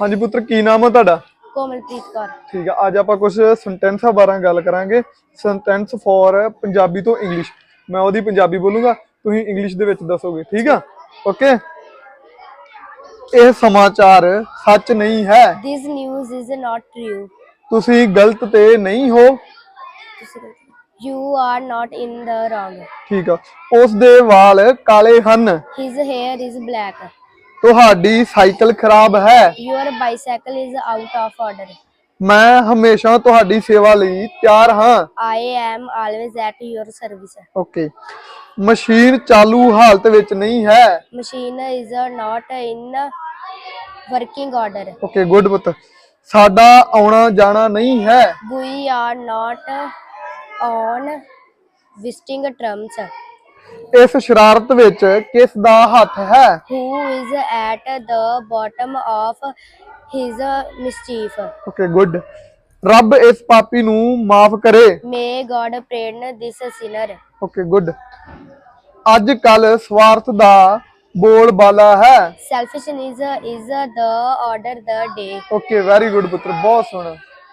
ਹਾਂਜੀ ਪੁੱਤਰ ਕੀ ਨਾਮ ਹੈ ਤੁਹਾਡਾ? ਕੋਮਲਪ੍ਰੀਤ ਕੌਰ। ਠੀਕ ਆ ਅੱਜ ਆਪਾਂ ਕੁਝ ਸੈਂਟੈਂਸਾਂ ਬਾਰੇ ਗੱਲ ਕਰਾਂਗੇ। ਸੈਂਟੈਂਸ ਫॉर ਪੰਜਾਬੀ ਤੋਂ ਇੰਗਲਿਸ਼ ਮੈਂ ਉਹਦੀ ਪੰਜਾਬੀ ਬੋਲੂੰਗਾ ਤੁਸੀਂ ਇੰਗਲਿਸ਼ ਦੇ ਵਿੱਚ ਦੱਸੋਗੇ ਠੀਕ ਆ? ਓਕੇ ਇਹ ਸਮਾਚਾਰ ਸੱਚ ਨਹੀਂ ਹੈ। This news is not true ਤੁਸੀਂ ਗਲਤ ਤੇ ਨਹੀਂ ਹੋ। You are not in the wrong ਠੀਕ ਆ ਉਸ ਦੇ ਵਾਲ ਕਾਲੇ ਹਨ। ਹਿਸ ਹੇਅਰ ਇਜ਼ ਬਲੈਕ ਤੁਹਾਡੀ ਸਾਈਕਲ ਖਰਾਬ ਹੈ। Your bicycle is out of order ਮੈਂ ਹਮੇਸ਼ਾ ਤੁਹਾਡੀ ਸੇਵਾ ਲਈ ਤਿਆਰ ਹਾਂ। I am always at your service okay machine ਚਾਲੂ ਹਾਲਤ ਵਿੱਚ ਨਹੀਂ ਹੈ। Machine is not in working order okay good ਪੁੱਤ। ਸਾਡਾ ਆਉਣਾ ਜਾਣਾ ਨਹੀਂ ਹੈ। We are not on visiting terms. ਇਸ ਸ਼ਰਾਰਤ ਵਿੱਚ ਕਿਸ ਦਾ ਹੱਥ ਹੈ who is at the bottom of his mischief okay good ਰੱਬ ਇਸ ਪਾਪੀ ਨੂੰ ਮਾਫ ਕਰੇ may god pardon this sinner okay good ਅੱਜ ਕੱਲ ਸਵਾਰਥ ਦਾ ਬੋਲ ਬਾਲਾ ਹੈ selfishness is the order the day okay very good ਪੁੱਤਰ ਬਹੁਤ ਸੋਹਣਾ